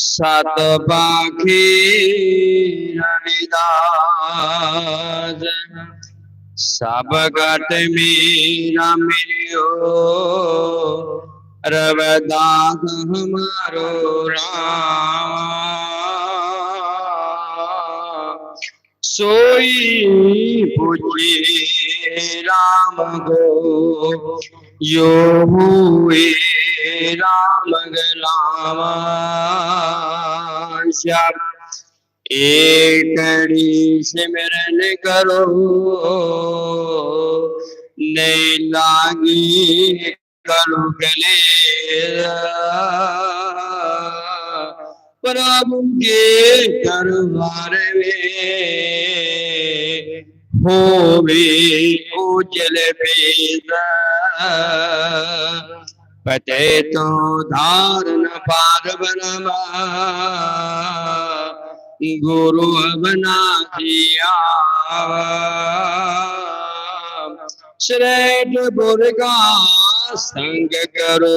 सत पाखी रविदास। सब गट मीरा मिलो रविदास हमारो राम। सोई पूछी राम गो। यो हुए राम गलावा श्याम एकड़ी सिमरन करो। नहीं लागी करो गले प्रभु के दरबार में होवे उजल वेद पते तो धारण पार बनमा गुरु बना दिया श्रेष्ठ बुर्गा संग करो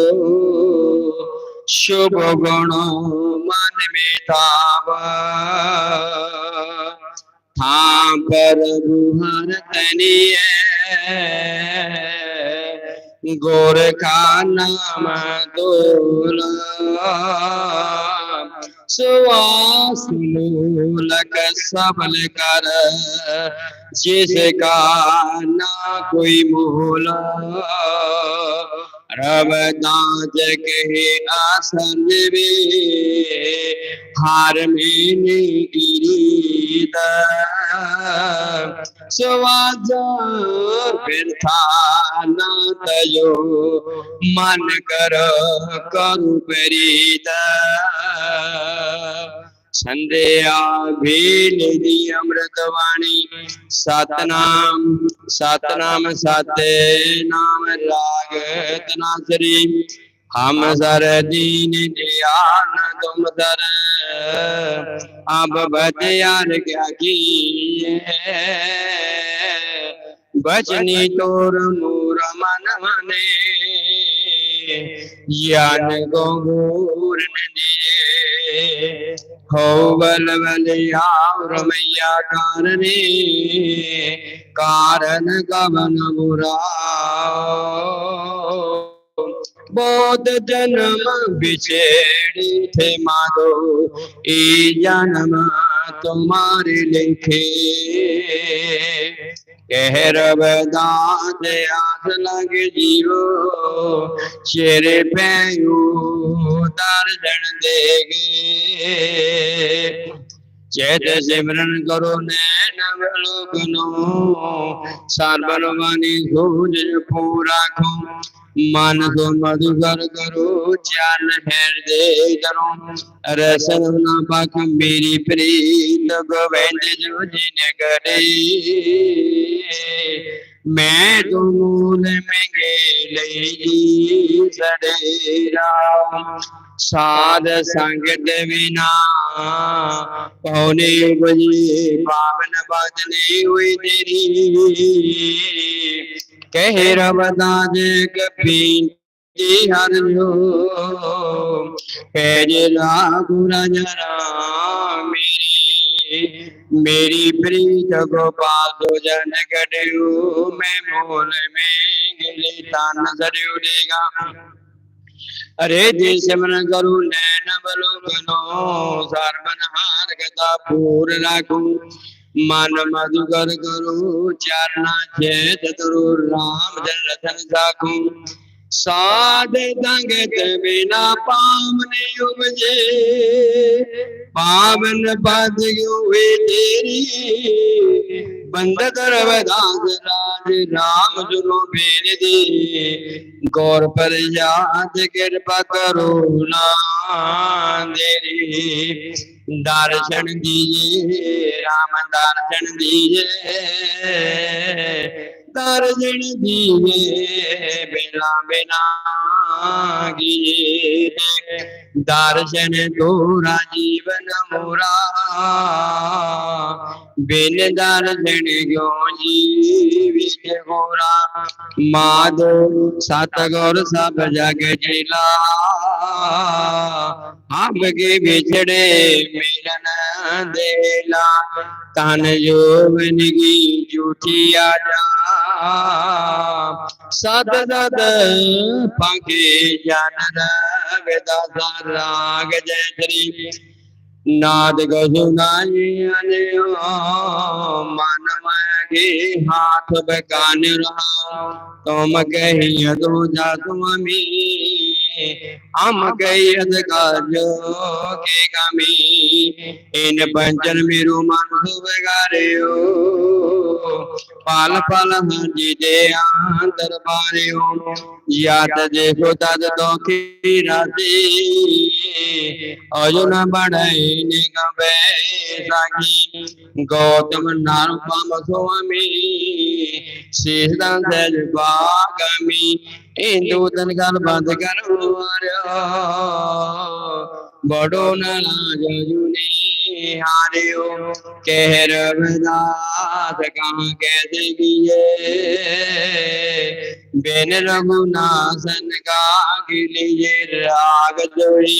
शुभ गुण मन में तावा था पर बुहर तनिए गोर का नाम दोला सुवास मूलक सबल कर जिसका ना कोई मोला। रवदाज कहे आसन वे हार में गिरीद स्वाज फिर था न तयो मन कर करु प्रीत संध्या भील दी अमृतवाणी। सतनाम सतनाम सते नाम राग तनासरी हम सर दीन दयान तुम सर। अब बतियार क्या की बचनी तोर नूर मन मने। ज्ञान गौर दिए हो बल बलियार मैया कारणे कारण कवन बुरा बहुत जन्म बिछेड़ी थे माधो ई जन्म तुम्हारे लिखे कह रबदात आस लग जीवो शेरे पैयो दर्जन देगे। चेत सिमरन करो नैन लोकनो सार्वरवानी सूझ पूरा खो को मधुकर करो चाल हृदय करो रसन न पक मेरी प्रीत गोविंद जो जिन करे मैं तो मूल में गेले जी सड़े राम साध संगत बिना पौने बजे पावन बदली हुई तेरी कह रबदा जे कपी हर जो पैज लागुरा जरा मेरी प्रीत गोपाल तो जन गड़ू मैं मोल में गिले तान सर उड़ेगा। अरे देश मन करू, नैन बलोकनो सर्वन हार गदा पूर राखू। मन मधुकर करो चरना चेत करो राम जन रतन साखू। साध संगत बिना पावने उपजे पावन पद हुए तेरी बंद कर दास राज राम जुनो बेन दे गौर पर याद कृपा करो ना देरी दर्शन दीजिए राम दर्शन दीजिए दर्शन दीजिए बिना बिना गिए दर्शन तोरा जीवन मोरा। बिन दर्शन क्यों जीवित गोरा माधो सतगुर सब जग जिला। के बिछड़े मिलन देला। तन जोवन की झूठी आजा। सद पंखे जन रविदास राग जय श्री नाद गजुनाई अनियो मन के हाथ बकान रहा। तुम कही दो जा तुमी हम कही काजो के कमी इन पंचन मेरो मन सुबगारियो पाल पाल हाजी दे अंतर पारियो याद देखो तद तो की राती अजुन बढ़ाई निगमे साखी गौतम नारुपम स्वामी शेषदान सहज भागमी इंदु तन काल बंद करो बड़ो नाराज़ जुने हारियो। कह रविदास कहाँ कैसे किए बिन रघुनाथन का गिलिए राग जोड़ी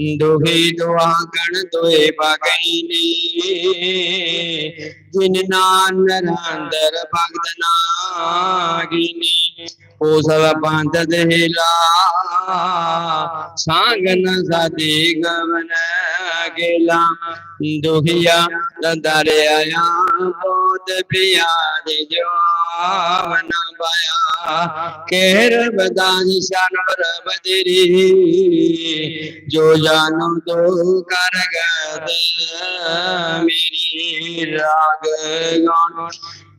दुखी दुआ गण दोए बगैनी। जिन नान अंदर भगत नागिनी। ओ सब पंथ देला सांग न साथी गवन गेला। दुखिया दरे आया बहुत पिया दे जवान बाया केर बदान शानवर बदरी। जो जानो तो कर गद मेरी राग गान।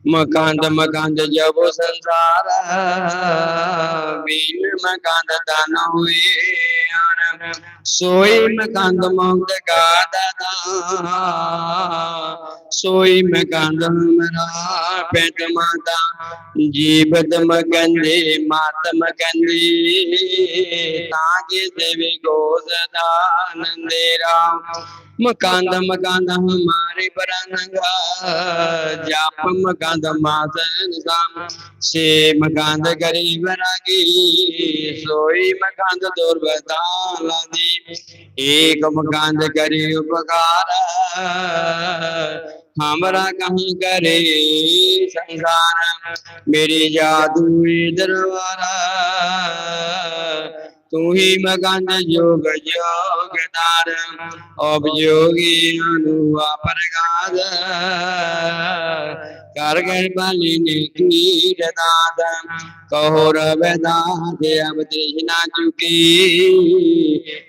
मकांद मकांद जब संसार बीन मकांद दान हुए सोई मकांद मुक्त का दादा सोई मकांद हमरा पेट माता, जीवत मकंदे मात मकंदे तागे देवी सदा नंदेरा मकांद मकांद हमारे परानंगा जाप मकांद मासन साम से मकांद गरीब रागी। सोई मकांद दुर्बता लादी एक मकांद करे उपकार। हमरा कहीं करे संसार। मेरी जादू दरबारा। तू ही मगन योग योगदार अब योगी अनुआ प्रगाद। कर कर बलिनी कीरदाद कहो रवदाद अब देखना चुकी।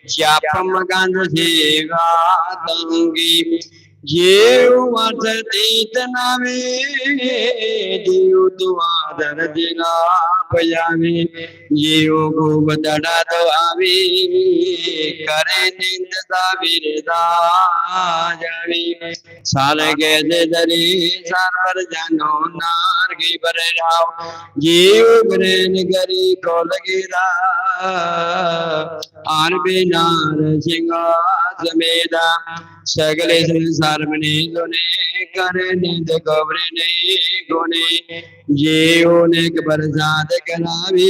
जाप मकान सेवा दूँगी जीव अर्थ तीत नावे जीव दुआदर जिला पजावे जीव को बदड़ा तो आवे करे निंद साविरदा जावे साल के दे दरी सार पर जानो सगले संसार में दोने कर नींद गोबरे ने गुने जीव ने प्रसाद करावी।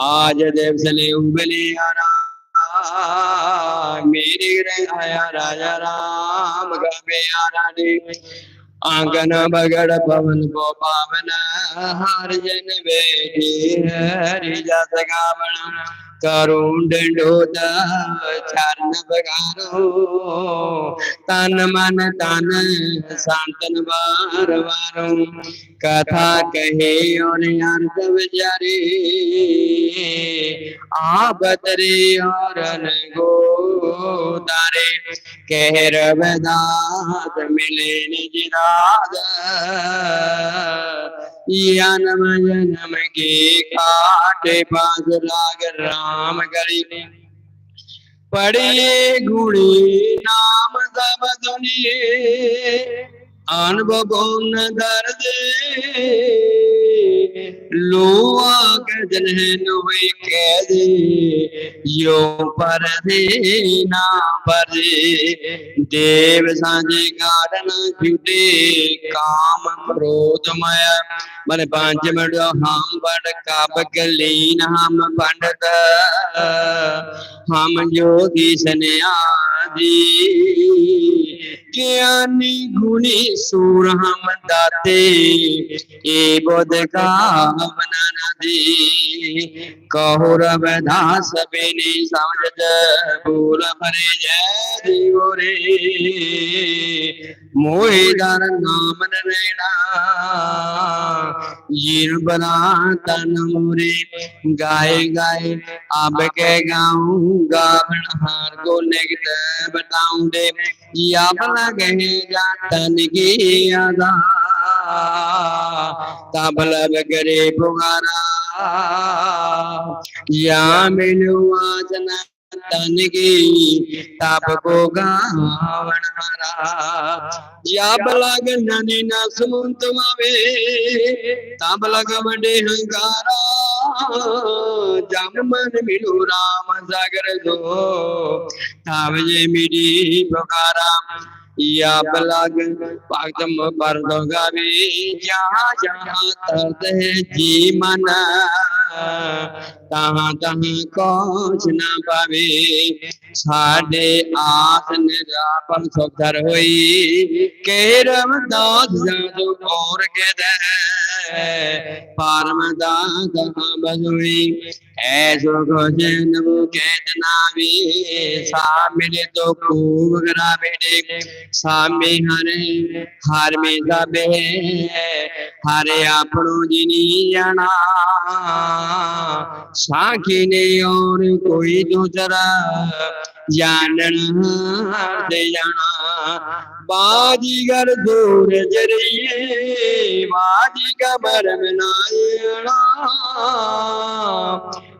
आज देव सले उबले मेरे आया राजा राम गवे आरानी आँगन बगड़ पवन को पावन, हर जन बेटी हरि जस गावण। करुण डोद चरण बगारो। तन मन तन शांतन बार बारो। कथा कहे और अर्थ विचारे आबतरे और गो तारे। कह रवदास मिले निज नम जनम के काटे पास लाग राम गरी पढ़िए गुणी नाम सब दुनिए अनुभव न दर्द लोआ गजन नुए कैदे यो पर ना पर देव सांझे गारन झूठे काम क्रोध मय मन पाँच मिनट हम बड़ काब गलीन हम पंडित हम जोगी सन्यादी ज्ञानी गुणी सूर हम दाते, ए बोध का बना दे। कहो रब दास बेनी समझ बोल भरे जय देव रे। मोहे दर नाम तन मोरे गाए गाए अब के गाऊं, गावण को निकट बताऊँ दे या जातन की अदा तबलब करे पुकारा या मिलू आजना तन की ताप को गावण हारा। या बलग ननी न सुमंत मावे ताब लग वडे हंगारा। जम मन मिलो राम सागर दो ताव जे मिली पुकारा। या बलग पागम पर दो गावे, जहाँ जहाँ है जी मन। तहाँ तहाँ कुछ न पावे साडे आस निरापन सुधर होई के रमदास जादू और के दे पारम दास बजुई ऐसो घोषण वो केतना भी सामिल तो खूब ग्रामे सामे हरे हार में दबे हरे आपणो जिनी जाना साखी ने और कोई दूसरा जानन दे जाना बाजीगर दूर ज़रिए बाजी का बरम नायणा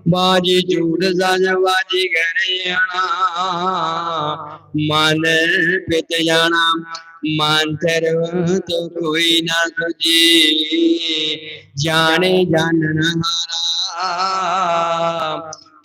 बाजी चूड़ साज बाजी गरयणा मन पित जाना मानतर तो कोई ना तुझे जाने जानन हारा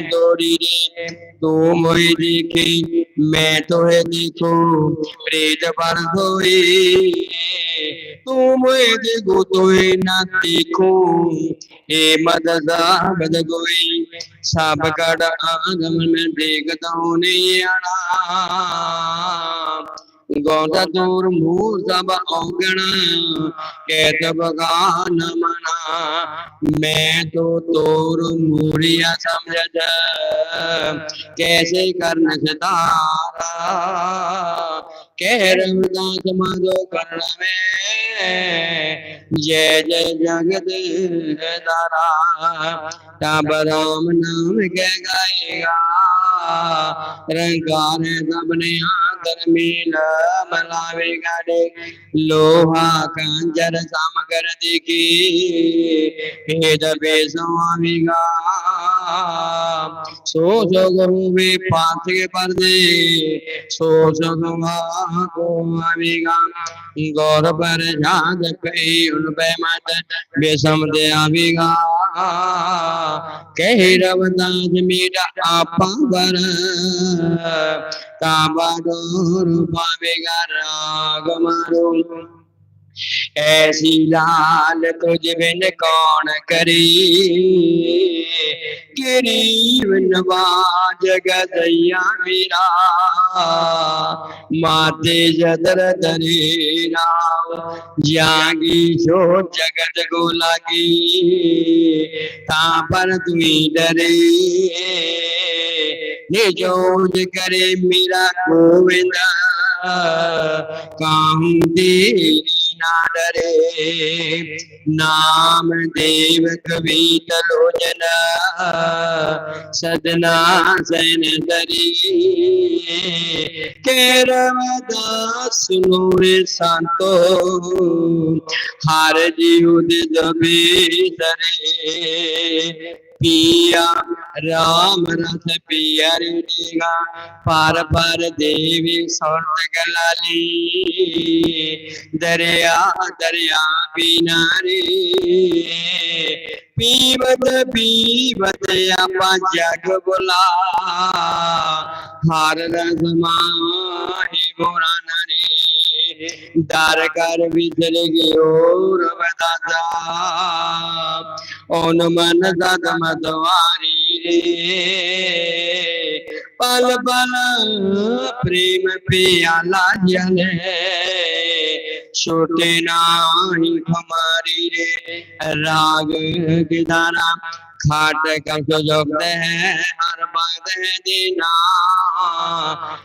दौड़ी रे तू देखी, मैं देखो, प्रेत पर तू देखो ना देखो। हे मद गोई सब कड़ आगम में देखता हूँ, नहीं आना। गौदा दूर मुँह सब औगण मना मैं तो तोर मूरिया समझ कैसे करन सतारा? कह रमदास माधो कर्ण में, जय जय जगत दारा तब राम नाम के गाएगा। रंगार सबने मातर मील, मलावे गाड़े। लोहा कंजर सामगर दिखी। हेद बेसवामिगा सो सो गुरु में पाथ के पर्दे। सो सो गुहा को आवेगा गौर पर झाग कही उन पे मत। बेसम दे आवेगा कही रवदास मेरा आपा बर काबा डोर पावेगा राग मारो। ऐसी लाल तुझ बिन कौन करी? गरीब नवाज़ गदैया मेरा, माते जदर दरे राव जागी जो जगत को लगी, ता पर तुम्ही डरे। निजोज करे मेरा गोविंद, काहू तेरी ना डरे नाम देव कवि तलोचन सदना सैन दरी। केरवदास सुनो रे संतो, हार जीव दबे दरे। पिया राम रथ पिया रेगा पार पार देवी सौर्त गलाली दरिया दरिया बिनारे पीवत पीवत आपा जग बोला हार रसमाही बोरा नरे दार कर विचर गयो रवदासा ओन मन दद मदवारी रे। पल पल प्रेम प्याला जले छोटे नाही हमारी रे। राग गिदारा खाट कर जोगते हैं, हर बात है दीना।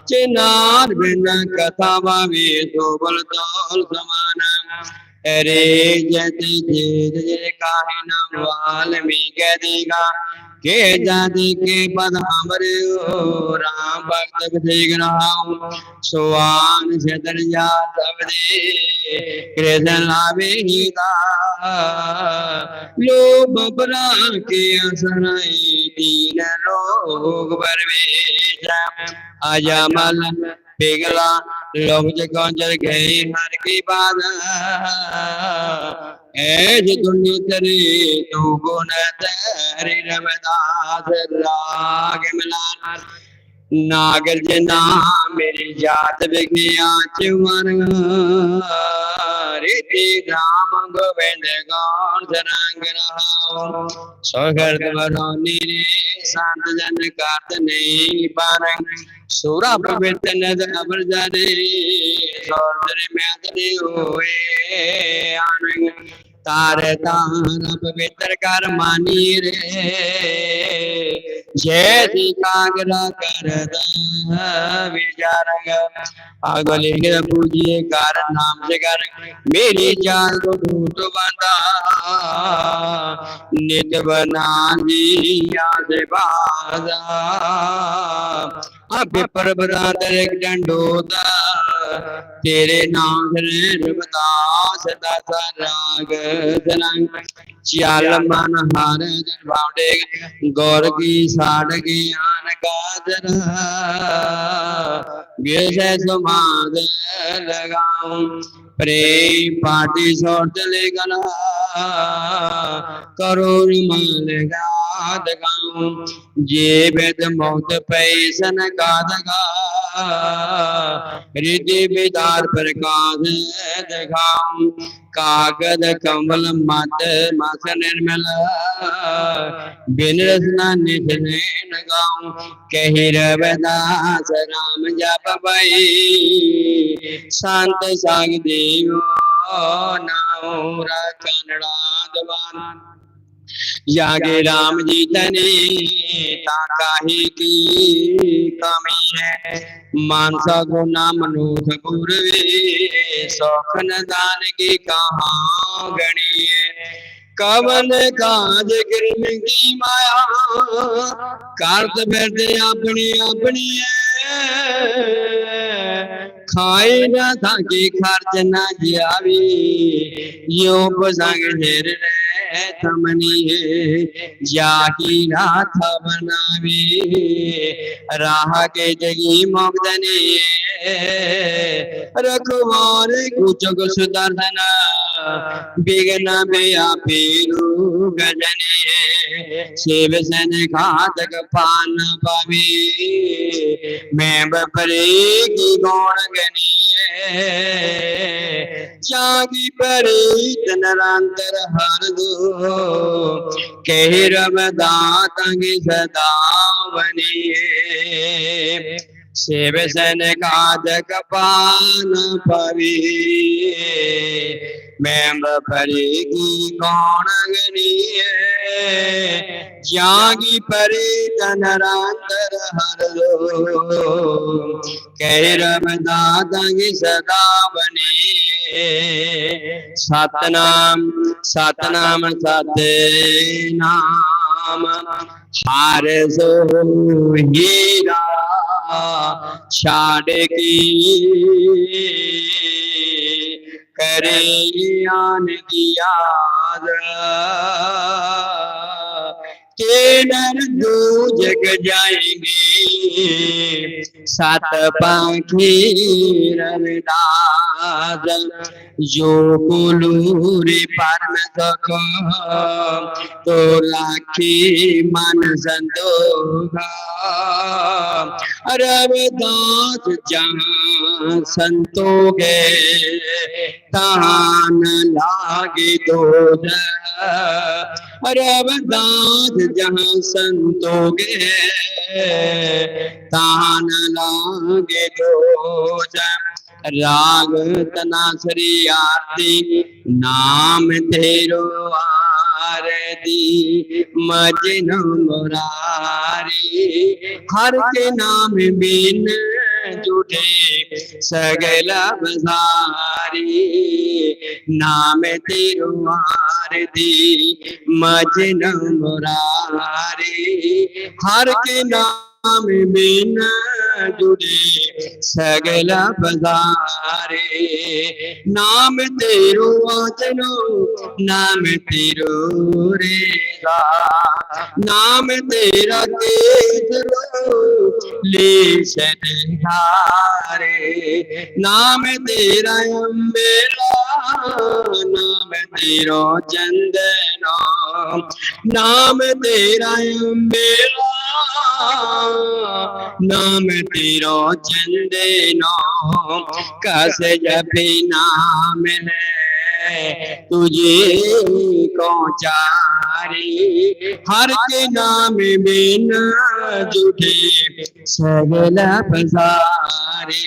चिनार बिना कथा भावी तो बल तोल समाना। अरे जति जे जे काहे नाम वाल्मीकि देगा। के जाति के पद हमरे राम भक्त देख रहा सुवान छतर जा सब दे कृष्ण लावे ही लो बबरा के असराई दीन लोग बरवेश अजमल पिघला, लोग कंजर गए हर की बात ऐज दुनिया तेरी तू गुण तेरे रवदास राग मिलान नागर जना मेरी जात विज्ञा चुमर रीति राम गोविंद गौर रंग रहा सौगर्द बरौनी रे संत जन कात नहीं पारंग सूरा पवित्र नद अबर जारे सौंदर्य में हुए आनंद तारे तारा पवित्र कर मानी रे। जय कागरा कर विचारंग अगले पूजिए कर नाम से कर। मेरी जान को ढूंढ बंदा नित बना दिया से बाजा अब पर बरादर एक डंडोदा। तेरे नाम रे रबदास दासा राग धनंग चाल मन हार बावडे गौर की साड़ आन गाजर। विषय समाद लगाऊँ, प्रेम पाटी सोट ले गला। करोड़ माल जे वेद मौत पैसन गाद गा। रिद्धि विदार प्रकाश दिखाऊँ। कागद, कमल मत मस, निर्मल। बिन रसना निध नैन गाऊं। कही रवदास, राम जप भई। शांत साग देव नाम कन्नड़ा दवान जागे राम जी तने ताकाही की कमी है। मानसा गुना मनुख पूर्वे सौखन दान की कहाँ गणी है कवन काज कृष्ण की माया कार्त बैठे अपनी अपनी है। खाए न थाके खर्च न जियावी यो पसंग हेर रे थमनी जाकी राथ बनावे राह के जगी मोगदने रखवार कुछ सुदर्शन बिगना में आप गजने शिव सन घातक पान पावे। मैं बपरे की गौण गनी जागी परे तनरांतर हर दो। कह रमदा तंग सदा बनिए शिव सन घातक पान पवी। मैं बपरे की कौन गनी जागी परे तनरांतर हर दो कह रमदा तंग सदा बने सतनाम सतनाम सते नाम हार सो हीरा छाड़ की। करे आन की नर दो जग जाएँगे सात पाखी रविदास जो कुलूरे पर सक तो लाखी मन संतोगा रविदास जहाँ संतोगे तान लागे दो रविदास जहाँ संतोगे तान लागे दो राग तनासरी आरती, नाम तेरो आरती मजन मुरारी, हर के नाम बिन जुटे सगल बजारी नाम तेरो दी मजन मुरारी, हर के नाम बिन जुड़े सगला बजारे नाम तेरो आचनो नाम तेरो रेगा नाम तेरा केसरो ले हारे। नाम तेरा अम्बेला नाम तेरो चंदना। नाम तेरा अम्बेला नाम तेरो चंदना कस जपे नाम है, तुझे को चारे। हर के नाम बिन जुटे सगला पसारे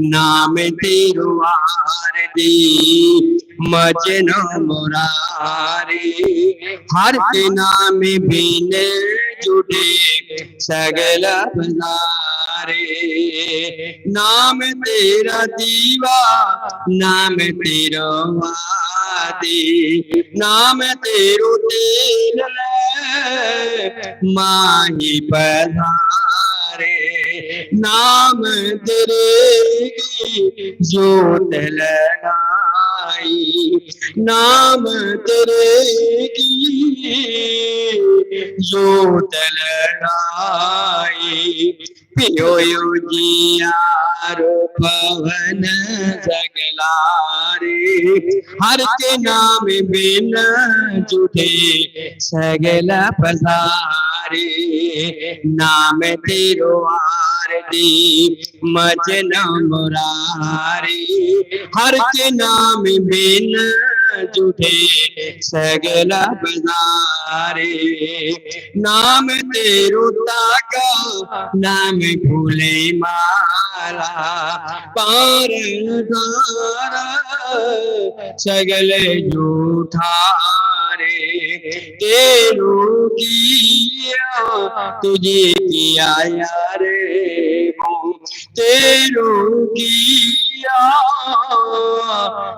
नाम तेरो आरती मजन मुरारी हर के नाम बिन जुटे सगला पसारे नाम तेरा दीवा, नाम तेरा वादी। नाम तेरो तेल माही पधारे। नाम तेरे की जोत लगाई नाम तेरे की जोत लगाई पियो जियारो पवन सगलारे हर के नाम बिन जुटे, सगला पसारे नाम तेरो आरती मजन मुरारी हर के नाम बिन जुटे सगला बजारे। नाम तेरो ताका नाम भूले माला पार सगले जूठारे तेरो किया तुझे किया यारे तेरो किया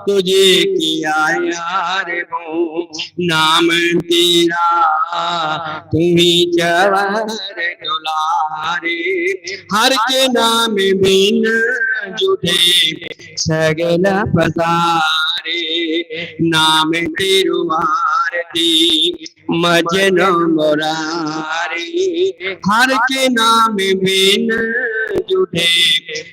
तुझे किया यार वो। नाम तेरा तुम्ही चवर दुलारे। हर के नाम बिन जुटे सगल पसारे। नाम तिरुवारती मजन मुरारी। हर के नाम बिन जुटे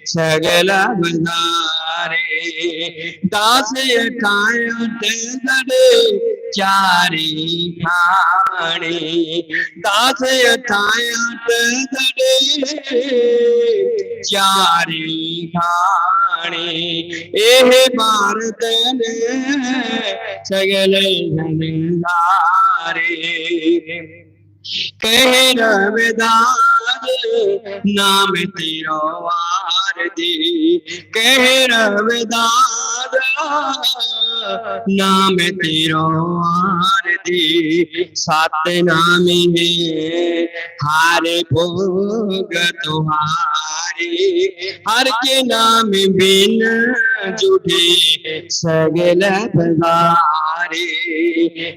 सगल बसारे ਚਾਰੇ ਦਾਸ ਠਾਇ ਤੇਰੇ ਚਾਰੇ ਠਾਣੇ ਦਾਸ ਠਾਇ ਤੇਰੇ ਚਾਰੇ ਠਾਣੇ ਇਹ ਭਾਰਤ ਨੇ ਸਗਲ ਜਨ ਸਾਰੇ ਕਹਿ ਰਵਿਦਾਸ ਨਾਮ ਤੇਰਾ ਵਾਰਦੀ ਕਹਿ ਰਵਿਦਾਸ ਨਾਮ ਤੇਰਾ ਵਾਰਦੀ ਸਤ ਨਾਮ ਹੈ ਹਾਰੇ ਭੋਗ ਤੁਹਾਰੇ। ਹਰ ਕੇ ਨਾਮ ਬਿਨ ਜੁਟੇ ਸਗਲ ਬਜ਼ਾਰੇ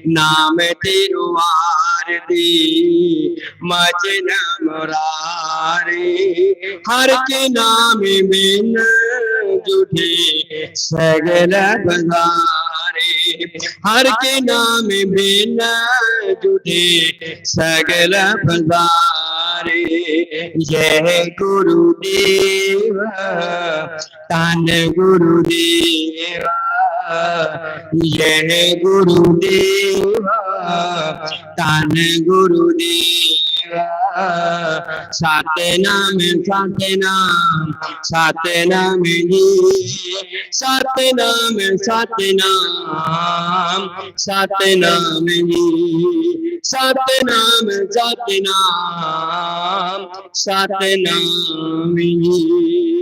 ਨਾਮ ਤੇਰੋ ਆਰਦੀ मजना रे हर के नाम में जुटे सगल बजारे हर के नाम में जुटे सगल बजारे यह गुरुदेव, तन गुरुदेवा। जय गुरुदेवा तन गुरुदेवा। सतनाम सात नाम जी। सतनाम सतनाम सतनाम जी। सतनाम सात नाम जी।